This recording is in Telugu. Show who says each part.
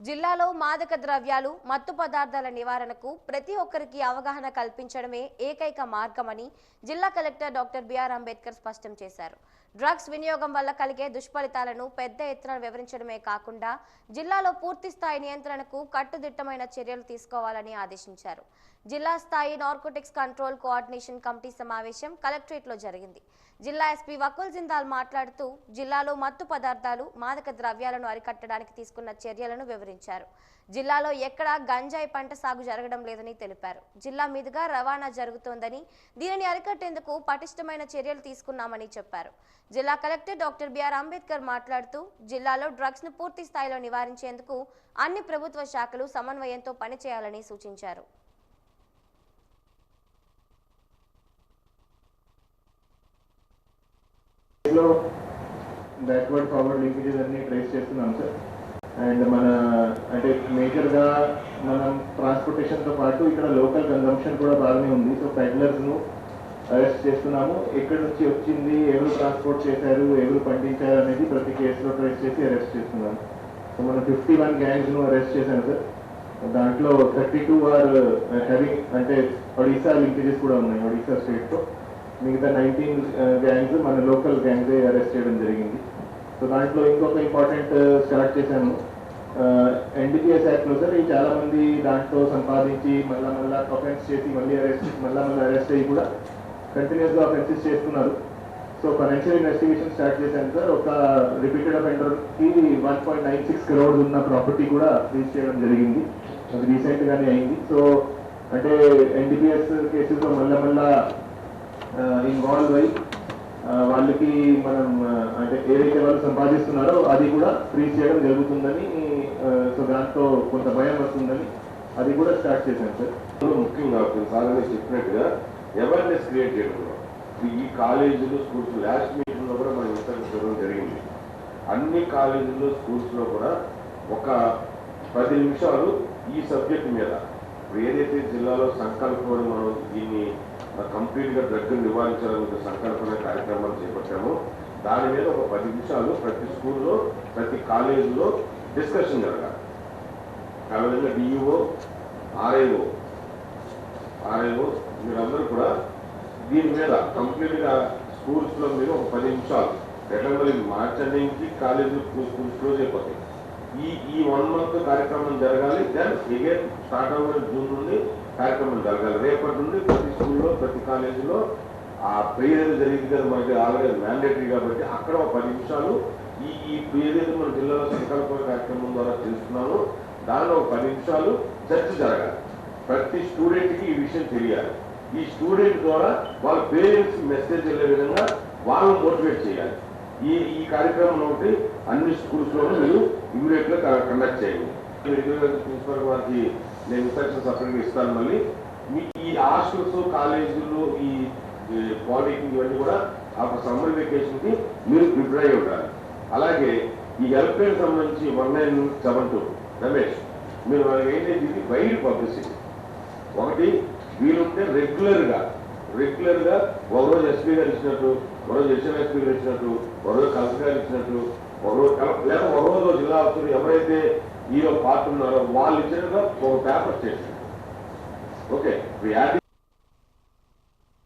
Speaker 1: జిల్లాలో మాదక ద్రవ్యాలు మత్తు పదార్థాల నివారణకు ప్రతి ఒక్కరికి అవగాహన కల్పించడమే ఏకైక మార్గమని జిల్లా కలెక్టర్ డాక్టర్ బిఆర్ అంబేద్కర్ స్పష్టం చేశారు. డ్రగ్స్ వినియోగం వల్ల కలిగే దుష్ఫలితాలను పెద్ద ఎత్తున వివరించడమే కాకుండా జిల్లాలో పూర్తి స్థాయి నియంత్రణకు కట్టుదిట్టమైన చర్యలు తీసుకోవాలని ఆదేశించారు. జిల్లా స్థాయి నార్కోటిక్స్ కంట్రోల్ కోఆర్డినేషన్ కమిటీ సమావేశం కలెక్టరేట్లో జరిగింది. జిల్లా ఎస్పీ వకుల్ జిందాల్ మాట్లాడుతూ జిల్లాలో మత్తు పదార్థాలు మాదక ద్రవ్యాలను అరికట్టడానికి తీసుకున్న చర్యలను వివరించారు జిల్లాలో ఎక్కడా గంజాయి పంట సాగు జరగడం లేదని తెలిపారు. జిల్లా మీదుగా రవాణా జరుగుతోందని దీనిని అరికట్టేందుకు పటిష్టమైన చర్యలు తీసుకున్నామని చెప్పారు. జిల్లా కలెక్టర్ డాక్టర్ బిఆర్ అంబేద్కర్ మాట్లాడుతూ జిల్లాలో డ్రగ్స్ను పూర్తి స్థాయిలో నివారించేందుకు అన్ని ప్రభుత్వ శాఖలు సమన్వయంతో పనిచేయాలని సూచించారు.
Speaker 2: బ్యాక్వర్డ్ ఫార్వర్డ్ లింకేజెస్ అన్ని ట్రేస్ చేస్తున్నాం సార్. అండ్ మన అంటే మేజర్గా మనం ట్రాన్స్పోర్టేషన్తో పాటు ఇక్కడ లోకల్ కన్జంప్షన్ కూడా బాగానే ఉంది. సో పెడ్లర్స్ను అరెస్ట్ చేస్తున్నాము. ఎక్కడి నుంచి వచ్చింది ఎవరు ట్రాన్స్పోర్ట్ చేశారు ఎవరు పండించారు అనేది ప్రతి కేసులో ట్రేస్ చేసి అరెస్ట్ చేస్తున్నాము. సో మనం ఫిఫ్టీ వన్ గ్యాంగ్స్ను అరెస్ట్ చేశాను సార్ దాంట్లో థర్టీ టూ ఆర్ హెవీ అంటే ఒడిశా లింకేజెస్ కూడా ఉన్నాయి ఒడిశా స్టేట్తో మిగతా నైన్టీన్ గ్యాంగ్స్ uh, మన లోకల్ గ్యాంగ్స్ అరెస్ట్ చేయడం జరిగింది. సో దాంట్లో ఇంకొక ఇంపార్టెంట్ స్టార్ట్ uh, చేశాను. Uh, ఎన్డీపీఎస్ యాక్ట్లో సార్ ఈ చాలా మంది దాంట్లో సంపాదించి మళ్ళా మళ్ళా అఫెన్స్ చేసి మళ్ళీ అరెస్ట్ మళ్ళా మళ్ళీ అరెస్ట్ అయ్యి కూడా కంటిన్యూస్గా అఫెన్సెస్ చేస్తున్నారు. సో ఫైనాన్షియల్ ఇన్వెస్టిగేషన్ స్టార్ట్ చేశాను సార్. ఒక repeated అఫెండర్కి one point nine six crore ఉన్న ప్రాపర్టీ కూడా రీచ్ చేయడం జరిగింది. అది రీసెంట్ గానే అయింది. సో అంటే ఎన్డీపీఎస్ కేసెస్లో మళ్ళా మళ్ళా uh, ఇన్వాల్వ్ అయ్యి వాళ్ళకి మనం ఏదైతే వాళ్ళు సంపాదిస్తున్నారో అది కూడా ఫ్రీజ్ చేయడం జరుగుతుందని సో దాంతో కొంత భయం వస్తుందని అది కూడా స్టార్ట్ చేశాను సార్.
Speaker 3: ముఖ్యంగా ముఖ్యంగా కొన్నిసార్లు చెప్పినట్టుగా అవేర్నెస్ క్రియేట్ చేయడం ఈ కాలేజీలు స్కూల్స్ లాస్ట్ మీటింగ్లో కూడా మనం ఇన్స్ట్రక్షన్ జరిగింది. అన్ని కాలేజీలు స్కూల్స్లో కూడా ఒక పది నిమిషాలు ఈ సబ్జెక్ట్ మీద ఏదైతే జిల్లాలో సంకల్పం మనం దీన్ని కంప్లీట్గా దగ్గర నివారించాలనే సంకల్పన కార్యక్రమాలు చేపట్టామో దాని మీద ఒక పది నిమిషాలు ప్రతి స్కూల్లో ప్రతి కాలేజీలో డిస్కషన్ జరగాలి. ఆ విధంగా డిఈఓ ఆర్ఐఓ ఆర్ఐఓ మీరందరూ కూడా దీని మీద కంప్లీట్గా స్కూల్స్లో స్కూల్స్లో మీరు ఒక పది నిమిషాలు ఎట్లా మరి మార్చ్ నుంచి కాలేజీలు స్కూల్స్ క్లోజ్ అయిపోతాయి. ఈ ఈ వన్ మంత్ కార్యక్రమం జరగాలి దెన్ అగైన్ స్టార్ట్ అవ్వడం జూన్ నుండి కార్యక్రమం జరగాలి. రేపటి నుండి ప్రతి స్కూల్లో ప్రతి కాలేజీలో ఆ ప్రేయర్ జరిగింది కదా మనకి ఆల్రెడీ మ్యాండేటరీ కాబట్టి అక్కడ ఒక పది నిమిషాలు ఈ ఈ ఏదైతే మన జిల్లాలో సంకల్ప కార్యక్రమం ద్వారా తెలుస్తున్నాను దానిలో ఒక పది నిమిషాలు చర్చ జరగాలి. ప్రతి స్టూడెంట్కి ఈ విషయం తెలియాలి. ఈ స్టూడెంట్ ద్వారా వాళ్ళ పేరెంట్స్ మెసేజ్ వెళ్ళే విధంగా వాళ్ళని మోటివేట్ చేయాలి. ఈ ఈ కార్యక్రమం ఒకటి అన్ని స్కూల్స్లో మీరు ఇమీడియట్గా కండక్ట్ చేయండి. ప్రిన్సిపల్ వారికి నేను ఇన్స్ట్రక్షన్ సపరేట్గా ఇస్తాను మళ్ళీ. మీ ఈ హాస్టల్స్ కాలేజీలు ఈ పాలిటెక్నిక్ ఇవన్నీ కూడా ఆ సమ్మర్ వెకేషన్కి మీరు ప్రిపేర్ అయి ఉండాలి. అలాగే ఈ హెల్ప్ సంబంధించి one nine seven two Ramesh మీరు ఏంటంటే ఇది వైడ్ పబ్లిసిటీ ఒకటి వీలుంటే రెగ్యులర్గా రెగ్యులర్గా ఒకరోజు ఎస్పీ గారు ఇచ్చినట్టు ఒకరోజు ఎస్ఎం ఎస్పీ గారు ఇచ్చినట్టు ఒకరోజు కలెక్టర్ గారు ఇచ్చినట్టు ఒకరోజు లేదా ఒకరోజు జిల్లా ఆఫీసర్ ఎవరైతే ఈలో పార్టీ ఉన్నారో వాళ్ళు ఇచ్చినట్టుగా ఒక పేపర్ చేసి ఓకే యాడ్